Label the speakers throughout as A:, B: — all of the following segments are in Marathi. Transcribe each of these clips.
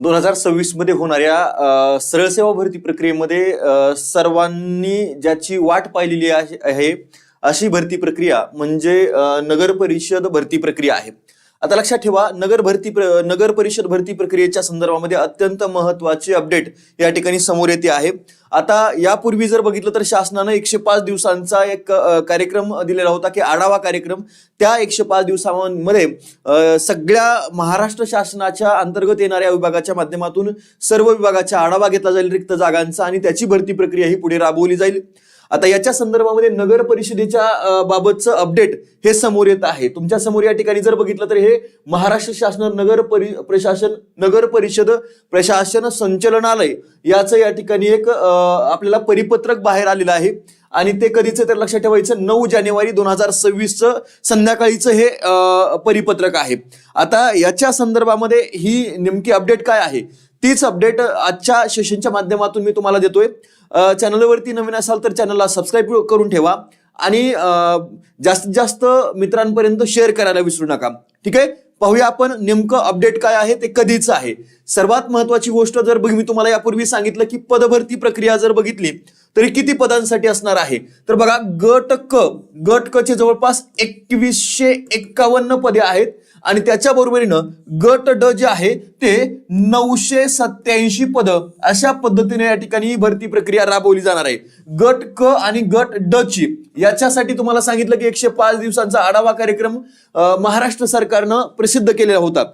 A: दोन हजार सव्वीसमध्ये होणाऱ्या सरळसेवा सरळ सेवा भरती प्रक्रियेमध्ये सर्वांनी ज्याची वाट पाहिलेली आहे अशी भरती प्रक्रिया म्हणजे नगर परिषद भरती प्रक्रिया आहे. आता लक्षात ठेवा नगर भरती प्र- नगर परिषद भरती प्रक्रियेच्या संदर्भामध्ये अत्यंत महत्त्वाचे अपडेट या ठिकाणी समोर येते आहे. आता यापूर्वी जर बघितलं तर शासनानं एकशे पाच दिवसांचा एक कार्यक्रम दिलेला होता की आढावा कार्यक्रम. त्या एकशे पाच दिवसांमध्ये सगळ्या महाराष्ट्र शासनाच्या अंतर्गत येणाऱ्या विभागाच्या माध्यमातून सर्व विभागाचा आढावा घेतला जाईल रिक्त जागांचा आणि त्याची भरती प्रक्रिया ही पुढे राबवली जाईल. आता याच्या संदर्भामध्ये नगर परिषदेच्या बाबतचं अपडेट हे समोर येत आहे. तुमच्यासमोर या ठिकाणी जर बघितलं तर हे महाराष्ट्र शासन नगर परि प्रशासन नगर परिषद प्रशासन संचलनालय याचं या ठिकाणी एक आपल्याला परिपत्रक बाहेर आलेलं आहे. आणि ते कधीचं तर लक्षात ठेवायचं नऊ जानेवारी दोन हजार सव्वीसचं संध्याकाळीचं हे परिपत्रक आहे. आता याच्या संदर्भामध्ये ही नेमकी अपडेट काय आहे? तीच अपडेट आजच्या सेशनच्या माध्यमातून मी तुम्हाला देतोय. चॅनलवरती नवीन असाल तर चॅनलला सबस्क्राईब करून ठेवा. आणि जास्तीत जास्त मित्रांपर्यंत शेअर करायला विसरू नका. ठीक आहे? पाहूया आपण नेमकं अपडेट काय आहे ते कधीच आहे. सर्वात महत्वाची गोष्ट जर बघ मी तुम्हाला यापूर्वी सांगितलं की पदभरती प्रक्रिया जर बघितली तरी किती पदांसाठी असणार आहे? तर बघा गट क गट क चे जवळपास एकवीसशे एक्कावन्न पदे आहेत. आणि त्याच्या बरोबरीनं गट ड जे आहे ते नऊशे सत्याऐंशी पद अशा पद्धतीने या ठिकाणी ही भरती प्रक्रिया राबवली जाणार आहे. गट क आणि गट ड ची याच्यासाठी तुम्हाला सांगितलं की एकशे पाच दिवसांचा आढावा कार्यक्रम महाराष्ट्र सरकारनं प्रसिद्ध केलेला होता.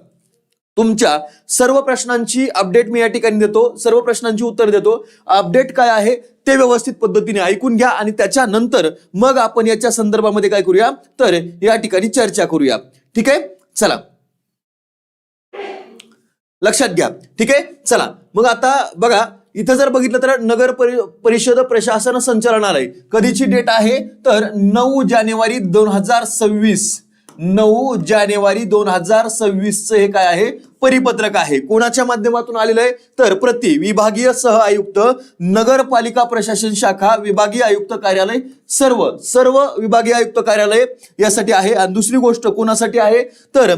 A: तुमच्या सर्व प्रश्नांची अपडेट मी या ठिकाणी देतो सर्व प्रश्नांची उत्तर देतो. अपडेट काय आहे ते व्यवस्थित पद्धतीने ऐकून घ्या आणि त्याच्यानंतर मग आपण याच्या संदर्भामध्ये काय करूया तर या ठिकाणी चर्चा करूया. ठीक आहे? चला. लक्षात घ्या. ठीक आहे? चला. मग आता बघा इथं जर बघितलं तर नगर परि- परिषद प्रशासन संचालनालय. कधीची डेट आहे? तर नऊ जानेवारी दोन हजार सव्वीस. नऊ जानेवारी दोन हजार सव्वीसचं हे काय आहे? परिपत्रक आहे. कोणाच्या माध्यमातून आलेलं आहे? तर प्रति विभागीय सह आयुक्त नगरपालिका प्रशासन शाखा विभागीय आयुक्त कार्यालय सर्व सर्व विभागीय आयुक्त कार्यालय यासाठी आहे. आणि दुसरी गोष्ट कोणासाठी आहे? तर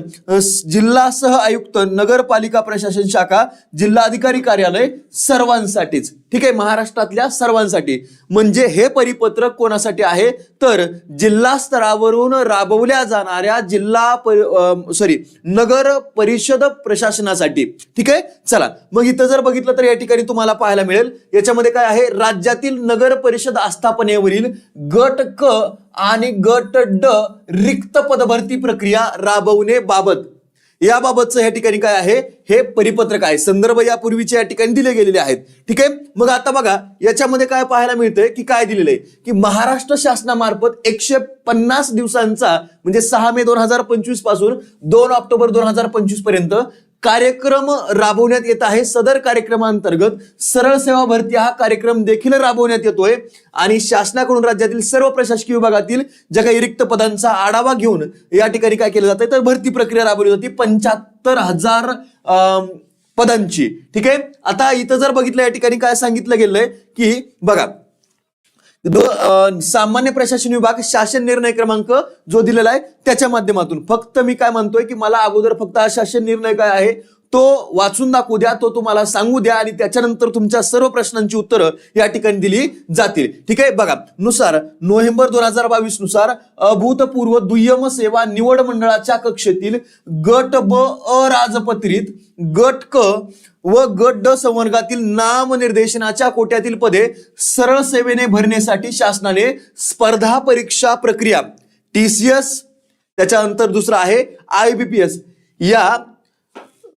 A: जिल्हा सह आयुक्त नगरपालिका प्रशासन शाखा जिल्हाधिकारी कार्यालय सर्वांसाठीच. ठीक आहे महाराष्ट्रातल्या सर्वांसाठी. म्हणजे हे परिपत्रक कोणासाठी आहे? तर जिल्हा स्तरावरून राबवल्या जाणाऱ्या जिल्हा सॉरी नगर परिषद प्रशासनासाठी. ठीक आहे? चला मग इथं जर बघितलं तर या ठिकाणी तुम्हाला पाहायला मिळेल. याच्यामध्ये काय आहे? राज्यातील नगर परिषद आस्थापनेवरील गट क आणि गट ड रिक्त पदभरती प्रक्रिया राबवणे बाबत. याबाबतचं या ठिकाणी काय आहे? हे परिपत्रक आहे. संदर्भ यापूर्वीचे या ठिकाणी दिले गेलेले आहेत. ठीक आहे? मग आता बघा याच्यामध्ये काय पाहायला मिळतंय? की काय दिलेलं आहे की महाराष्ट्र शासनामार्फत एकशे पन्नास दिवसांचा म्हणजे सहा मे दोन हजार पंचवीसपासून दोन ऑक्टोबर दोन हजार पंचवीसपर्यंत कार्यक्रम राबवण्यात येत आहे. सदर कार्यक्रमांतर्गत सरळ सेवा भरती हा कार्यक्रम देखील राबवण्यात येतोय. आणि शासनाकडून राज्यातील सर्व प्रशासकीय विभागातील ज्या काही रिक्त पदांचा आढावा घेऊन या ठिकाणी काय केलं जातंय तर भरती प्रक्रिया राबवली जाते पंच्याहत्तर हजार पदांची. ठीक आहे? आता इथं जर बघितलं या ठिकाणी काय सांगितलं गेलंय की बघा सामान्य प्रशासन विभाग शासन निर्णय क्रमांक जो दिलेला आहे त्याच्या माध्यमातून. फक्त मी काय म्हणतोय की मला अगोदर फक्त हा शासन निर्णय काय आहे? तो वाचून दाखवू द्या तो तुम्हाला सांगू द्या आणि त्याच्यानंतर तुमच्या सर्व प्रश्नांची उत्तरं या ठिकाणी दिली जातील. ठीक आहे? बघा नुसार नोव्हेंबर दोन हजार बावीसनुसार अभूतपूर्व दुय्यम सेवा निवड मंडळाच्या कक्षेतील गट ब अराजपत्रित गट क व गट ड संवर्गातील नामनिर्देशनाच्या कोट्यातील पदे सरळ सेवेने भरण्यासाठी शासनाने स्पर्धा परीक्षा प्रक्रिया टीसीएस त्याच्यानंतर दुसरा आहे आयबीपीएस या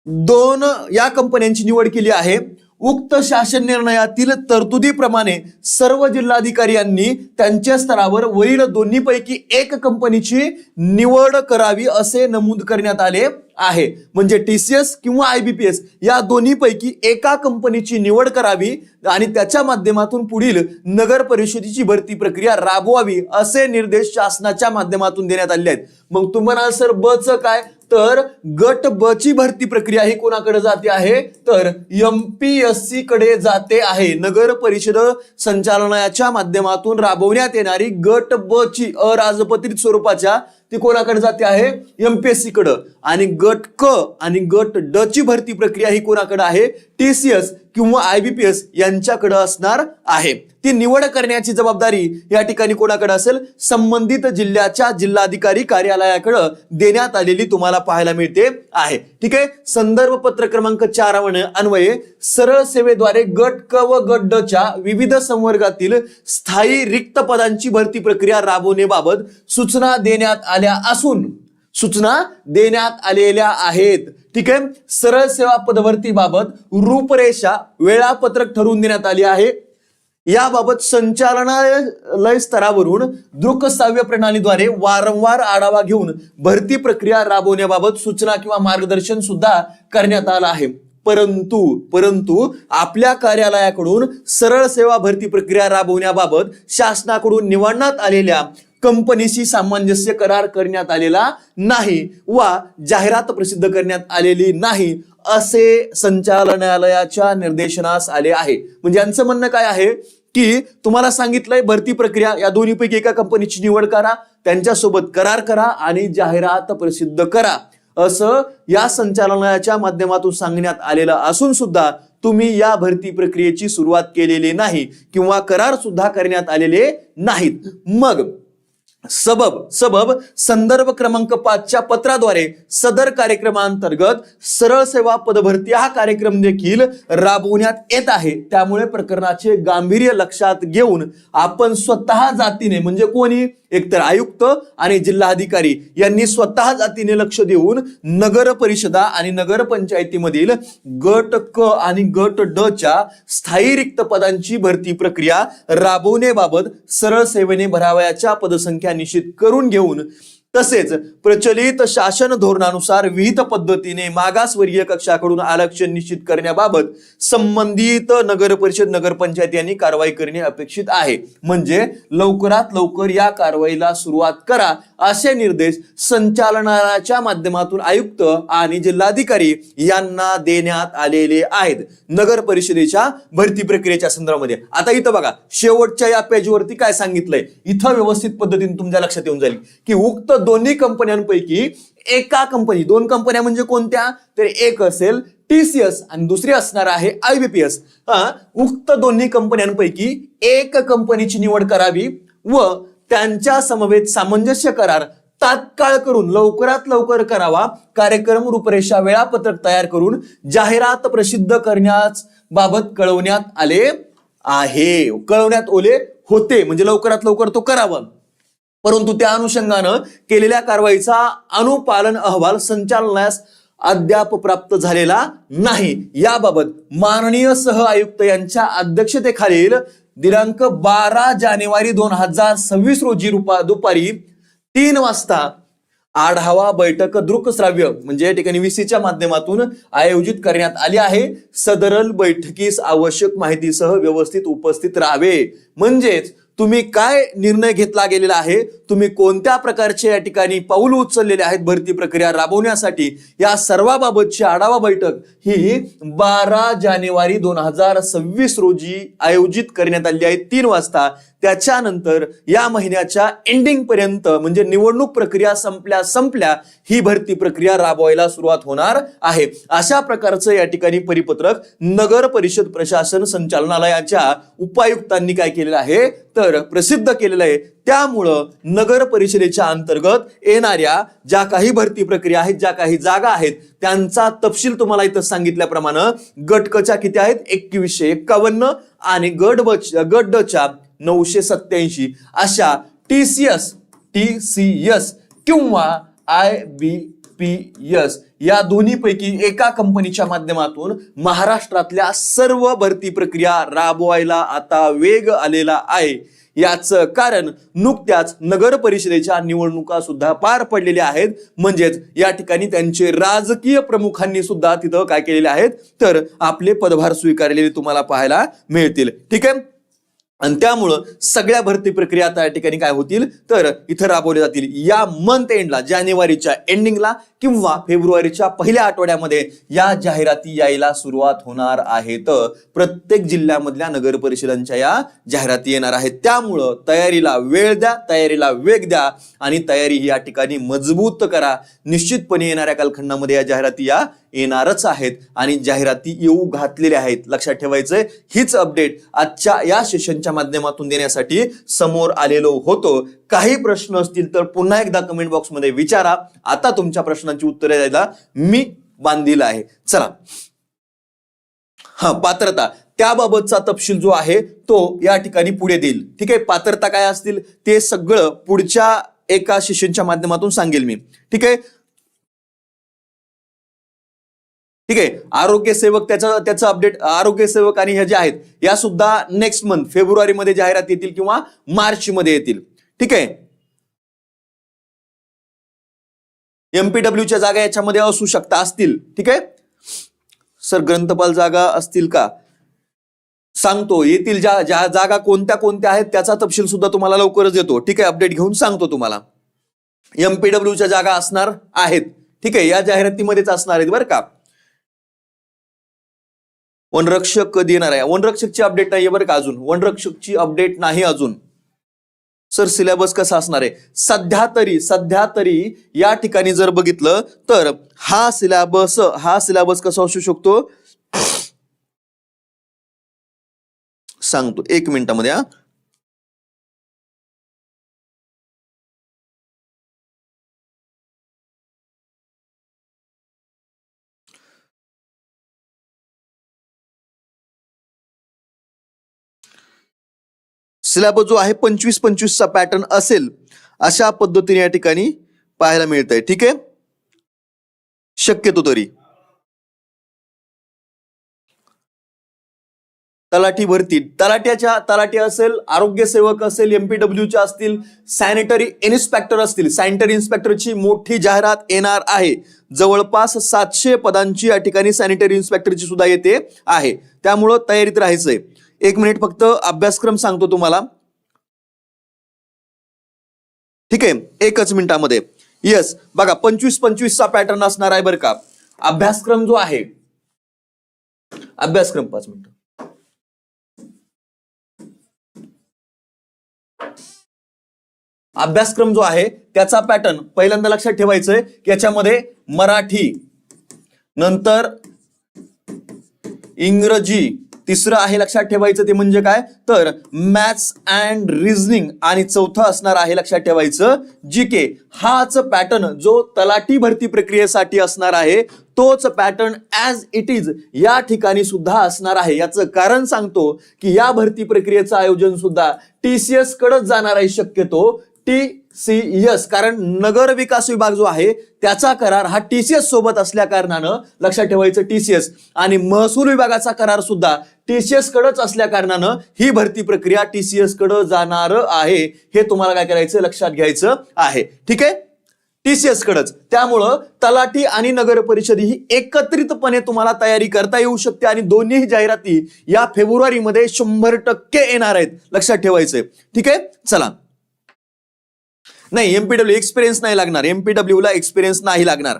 A: दोन या कंपन्यांची निवड केली आहे. उक्त शासन निर्णयातील तरतुदीप्रमाणे सर्व जिल्हाधिकारी यांनी त्यांच्या स्तरावर वरील दोन्हीपैकी एक कंपनीची निवड करावी असे नमूद करण्यात आले. आहे. म्हणजे टीसीएस किंवा आयबीपीएस या दोन्हीपैकी एका कंपनीची निवड करावी आणि त्याच्या माध्यमातून पुढील नगर परिषदेची भरती प्रक्रिया राबवावी असे निर्देश शासनाच्या माध्यमातून देण्यात आले आहेत. मग तुम्हाला सर ब च काय? तर गट ब ची भरती प्रक्रिया ही कोणाकडे जाते आहे? तर एमपीएससी कडे जाते आहे. नगर परिषद संचालनाच्या माध्यमातून राबवण्यात येणारी गट ब ची अराजपत्रित स्वरूपाच्या ती कोणाकडे जाते आहे? एमपीएससी कडं. आणि गट क आणि गट ड ची भरती प्रक्रिया ही कोणाकडे आहे? टीसीएस किंवा आयबीपीएस यांच्याकडे असणार आहे. ती निवड करण्याची जबाबदारी या ठिकाणी कोणाकडे असेल? संबंधित जिल्ह्याच्या जिल्हाधिकारी कार्यालयाकडे देण्यात आलेली तुम्हाला पाहायला मिळते आहे. ठीक आहे? संदर्भ पत्र क्रमांक चार अन्वये सरळ सेवेद्वारे गट क व गट ड च्या विविध संवर्गातील स्थायी रिक्त पदांची भरती प्रक्रिया राबवण्याबाबत सूचना देण्यात आल्या असून सूचना देण्यात आलेल्या आहेत. ठीक आहे? सरळ सेवा पदवर्ती बाबत रूपरेषा वेळापत्रक ठरवून देण्यात आली आहे. याबाबत संचालनालय स्तरावरून दृकश्राव्य प्रणालीद्वारे वारंवार आढावा घेऊन भरती प्रक्रिया राबवण्याबाबत सूचना किंवा मार्गदर्शन सुद्धा करण्यात आलं आहे. परंतु परंतु आपल्या कार्यालयाकडून सरळ सेवा भरती प्रक्रिया राबवण्याबाबत शासनाकडून निवडण्यात आलेल्या कंपनीशी सामंजस्य करार करण्यात आलेला नाही वा जाहिरात प्रसिद्ध करण्यात आलेली नाही असे संचालनालयाच्या निर्देशनास आले आहे. म्हणजे यांचं म्हणणं काय आहे की तुम्हाला सांगितलंय भरती प्रक्रिया या दोन्हीपैकी एका कंपनीची निवड करा त्यांच्यासोबत करार करा आणि जाहिरात प्रसिद्ध करा. असं या संचालनालयाच्या माध्यमातून सांगण्यात आलेलं असून सुद्धा तुम्ही या भरती प्रक्रियेची सुरुवात केलेली नाही किंवा करार सुद्धा करण्यात आलेले नाहीत. मग सबब सबब संदर्भ क्रमांक पाचच्या पत्राद्वारे सदर कार्यक्रमांतर्गत सरळ सेवा पदभरती हा कार्यक्रम देखील राबवण्यात येत आहे. त्यामुळे प्रकरणाचे गांभीर्य लक्षात घेऊन आपण स्वतः जातीने म्हणजे कोणी एकतर आयुक्त आणि जिल्हाधिकारी यांनी स्वतः जातीने लक्ष देऊन नगर परिषदा आणि नगरपंचायतीमधील गट क आणि गट ड च्या स्थायी रिक्त पदांची भरती प्रक्रिया राबवण्याबाबत सरळ सेवेने भरावयाच्या पदसंख्या निश्चित करून घेऊन तसेच प्रचलित शासन धोरणानुसार विहित पद्धतीने मागासवर्गीय कक्षाकडून आरक्षण निश्चित करण्याबाबत संबंधित नगर परिषद नगरपंचायत यांनी कारवाई करणे अपेक्षित आहे. म्हणजे लवकरात लवकर या कारवाईला सुरुवात करा असे निर्देश संचालनाच्या माध्यमातून आयुक्त आणि जिल्हाधिकारी यांना देण्यात आलेले आहेत. नगर परिषदेच्या भरती प्रक्रियेच्या संदर्भामध्ये. आता इथं बघा शेवटच्या या पेजवरती काय सांगितलंय? इथं व्यवस्थित पद्धतीने तुमच्या लक्षात येऊन जाईल की उक्त दोन्ही कंपन्यांपैकी एका कंपनी दोन कंपन्या म्हणजे कोणत्या? तर एक असेल टीसीएस आणि दुसरी असणार आहे आयबीपीएस हा उक्त दोन्ही कंपन्यांपैकी एक कंपनीची निवड करावी व त्यांच्या समवेत सामंजस्य करार तात्काळ करून लवकरात लवकर करावा. कार्यक्रम रूपरेषा वेळापत्रक तयार करून जाहिरात प्रसिद्ध करण्यास बाबत कळवण्यात आले आहे. कळवण्यात ओले होते म्हणजे लवकरात लवकर तो करावा. परंतु त्या अनुषंगानं केलेल्या कारवाईचा अनुपालन अहवाल संचालनास अद्याप प्राप्त झालेला नाही. याबाबत माननीय सह आयुक्त यांच्या अध्यक्षतेखालील दिनांक बारा जानेवारी दोन हजार सव्वीस रोजी रुपा दुपारी तीन वाजता आढावा बैठक दृकश्राव्य म्हणजे या ठिकाणी VC च्या माध्यमातून आयोजित करण्यात आली आहे. सदरल बैठकीस आवश्यक माहितीसह व्यवस्थित उपस्थित राहावे. म्हणजेच तुम्ही काय निर्णय घेतला गेलेला आहे? तुम्ही कोणत्या प्रकारचे या ठिकाणी पाऊल उचललेले आहेत भरती प्रक्रिया राबवण्यासाठी? या सर्वाबाबतची आढावा बैठक ही बारा जानेवारी दोन हजार सव्वीस रोजी आयोजित करण्यात आली आहे. तीन वाजता त्याच्यानंतर या महिन्याच्या एंडिंग पर्यंत म्हणजे निवडणूक प्रक्रिया संपल्या संपल्या ही भरती प्रक्रिया राबवायला सुरुवात होणार आहे. अशा प्रकारचं या ठिकाणी परिपत्रक नगर परिषद प्रशासन संचालनालयाच्या उपायुक्तांनी काय केलेलं आहे? तर प्रसिद्ध केलेलं आहे. त्यामुळं नगर परिषदेच्या अंतर्गत येणाऱ्या ज्या काही भरती प्रक्रिया आहेत ज्या काही जागा आहेत त्यांचा तपशील तुम्हाला इथं सांगितल्याप्रमाणे गटकच्या किती आहेत? एकवीसशे एक्कावन्न आणि गट ब गट डच्या नऊशे सत्याऐंशी अशा T C S T C S किंवा आय बी पी एस या दोन्हीपैकी एका कंपनीच्या माध्यमातून महाराष्ट्रातल्या सर्व भरती प्रक्रिया राबवायला आता वेग आलेला आहे. याचं कारण नुकत्याच नगर परिषदेच्या निवडणुका सुद्धा पार पडलेल्या आहेत. म्हणजेच या ठिकाणी त्यांचे राजकीय प्रमुखांनी सुद्धा तिथं काय केलेले आहेत? तर आपले पदभार स्वीकारलेले तुम्हाला पाहायला मिळतील. ठीक आहे? आणि त्यामुळं सगळ्या भरती प्रक्रिया आता या ठिकाणी काय होतील? तर इथं राबवल्या जातील. या मंथ एंडला जानेवारीच्या एंडिंगला किंवा फेब्रुवारीच्या पहिल्या आठवड्यामध्ये या जाहिराती यायला सुरुवात होणार आहेत प्रत्येक जिल्ह्यामधल्या नगर परिषदांच्या या जाहिराती येणार आहेत. त्यामुळं तयारीला वेळ द्या तयारीला वेग द्या आणि तयारी ही या ठिकाणी मजबूत करा. निश्चितपणे येणाऱ्या कालखंडामध्ये या जाहिराती या येणारच आहेत आणि जाहिराती येऊ घातलेल्या आहेत. लक्षात ठेवायचंय हीच अपडेट आजच्या या सेशनच्या माध्यमातून देण्यासाठी समोर आलेलो होतो. काही प्रश्न असतील तर पुन्हा एकदा कमेंट बॉक्समध्ये विचारा. आता तुमच्या प्रश्नांची उत्तरे द्यायला मी बांधील आहे. चला. हा पात्रता. त्याबाबतचा तपशील जो आहे तो या ठिकाणी पुढे देईल. ठीक आहे? पात्रता काय असतील? ते सगळं पुढच्या एका शिष्यांच्या माध्यमातून सांगेल मी. ठीक आहे? ठीक आहे? आरोग्य सेवक त्याचा त्याचं अपडेट आरोग्य सेवक आणि हे जे आहेत या सुद्धा नेक्स्ट मंथ फेब्रुवारीमध्ये जाहिरात येतील किंवा मार्च मध्ये येतील. ठीक आहे? एमपीडब्ल्यूच्या जागा याच्यामध्ये असू शकता असतील. ठीक आहे? सर ग्रंथपाल जागा असतील का? सांगतो येतील ज्या ज्या जागा कोणत्या कोणत्या आहेत त्याचा तपशील सुद्धा तुम्हाला लवकरच येतो ठीक आहे? अपडेट घेऊन सांगतो तुम्हाला. एमपीडब्ल्यूच्या जागा असणार आहेत. ठीक आहे? या जाहिरातीमध्येच असणार आहेत बरं का? वनरक्षक कधी येणार आहे? वनरक्षकची अपडेट नाहीये बरं का अजून. वनरक्षकची अपडेट नाही अजून. सर सिलेबस कसा असणार आहे? सध्या तरी सध्या तरी या ठिकाणी जर बघितलं तर हा सिलेबस हा सिलेबस कसा असू शकतो? सांगतो. एक मिनिटामध्ये हा. सिलेबस जो आहे पंचवीस पंचवीसचा पॅटर्न असेल अशा पद्धतीने या ठिकाणी पाहायला मिळत आहे ठीक आहे? शक्यतो तरी. तलाठी भरती तलाट्याच्या तलाठी असेल आरोग्य सेवक असेल एमपीडब्ल्यूच्या असतील सॅनिटरी इन्स्पेक्टर असतील. सॅनिटरी इन्स्पेक्टरची मोठी जाहिरात येणार आहे. जवळपास सातशे पदांची या ठिकाणी सॅनिटरी इन्स्पेक्टरची सुद्धा येते आहे. त्यामुळं तयारीत राहायचंय. एक मिनिट फक्त अभ्यासक्रम सांगतो तुम्हाला. ठीक आहे एकच मिनिटामध्ये. येस बघा पंचवीस पंचवीसचा पॅटर्न असणार आहे बरं का. अभ्यासक्रम जो आहे अभ्यासक्रम पाच मिनिट. अभ्यासक्रम जो आहे त्याचा पॅटर्न पहिल्यांदा लक्षात ठेवायचंय की याच्यामध्ये मराठी नंतर इंग्रजी तिसरं आहे लक्षात ठेवायचं ते म्हणजे काय? तर मॅथ्स अँड रिझनिंग आणि चौथं असणार आहे लक्षात ठेवायचं. जी के हाच पॅटर्न जो तलाठी भरती प्रक्रियेसाठी असणार आहे तोच पॅटर्न ॲज इट इज या ठिकाणी सुद्धा असणार आहे. याचं कारण सांगतो की या भरती प्रक्रियेचं आयोजन सुद्धा टीसीएस कडेच जाणार आहे शक्यतो. टी सी एस कारण नगर विकास विभाग जो आहे त्याचा करार हा टीसीएस सोबत असल्या कारणानं लक्षात ठेवायचं टीसीएस. आणि महसूल विभागाचा करार सुद्धा टीसीएस कडच असल्या कारणानं ही भरती प्रक्रिया टीसीएसकडे जाणार आहे. हे तुम्हाला काय करायचं लक्षात घ्यायचं आहे. ठीक आहे? टीसीएस कडच त्यामुळं तलाठी आणि नगर परिषद ही एकत्रितपणे तुम्हाला तयारी करता येऊ शकते आणि दोन्ही जाहिराती या फेब्रुवारीमध्ये शंभर टक्के येणार आहेत. लक्षात ठेवायचंय. ठीक आहे? चला. नाही एमपीडब्ल्यू एक्सपिरियन्स नाही लागणार. एमपीडब्ल्यूला एक्सपिरियन्स नाही लागणार.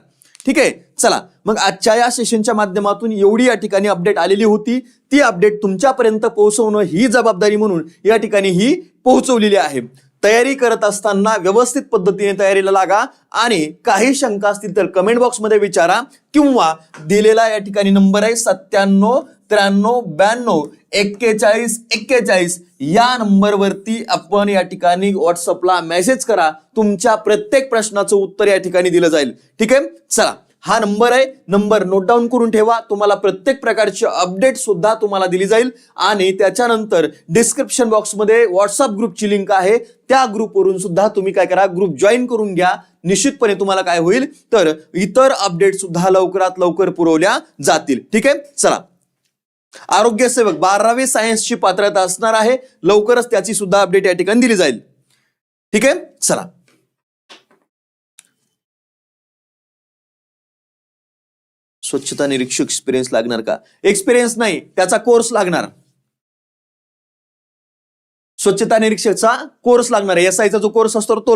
A: ठीक आहे? चला. मग आजच्या या सेशनच्या माध्यमातून एवढी या ठिकाणी अपडेट आलेली होती. ती अपडेट तुमच्यापर्यंत पोहोचवणं ही जबाबदारी म्हणून या ठिकाणी ही पोहोचवलेली आहे. तयारी करत असताना व्यवस्थित पद्धतीने तयारीला लागा आणि काही शंका असतील तर कमेंट बॉक्समध्ये विचारा किंवा दिलेला या ठिकाणी नंबर आहे सत्त्याण्णव त्र्याण्णव ब्याण्णव एक्केचाळीस एक्केचाळीस या नंबरवरती आपण या ठिकाणी व्हॉट्सअपला मेसेज करा. तुमच्या प्रत्येक प्रश्नाचं उत्तर या ठिकाणी दिलं जाईल. ठीक आहे? चला. हा नंबर आहे. नंबर नोट डाऊन करून ठेवा. तुम्हाला प्रत्येक प्रकारची अपडेट सुद्धा तुम्हाला दिली जाईल. आणि त्याच्यानंतर डिस्क्रिप्शन बॉक्समध्ये व्हॉट्सअप ग्रुपची लिंक आहे. त्या ग्रुपवरून सुद्धा तुम्ही काय करा ग्रुप जॉईन करून घ्या. निश्चितपणे तुम्हाला काय होईल? तर इतर अपडेट सुद्धा लवकरात लवकर पुरवल्या जातील. ठीक आहे? चला. आरोग्य सेवक बारावी सायन्सची पात्रता असणार आहे. लवकरच त्याची सुद्धा अपडेट या ठिकाणी दिली जाईल. ठीक आहे? चला. स्वच्छता निरीक्षक एक्सपिरियन्स लागणार का? एक्सपिरियन्स नाही त्याचा कोर्स लागणार. स्वच्छता निरीक्षकचा कोर्स लागणार आहे. एस आयचा जो कोर्स असतो तो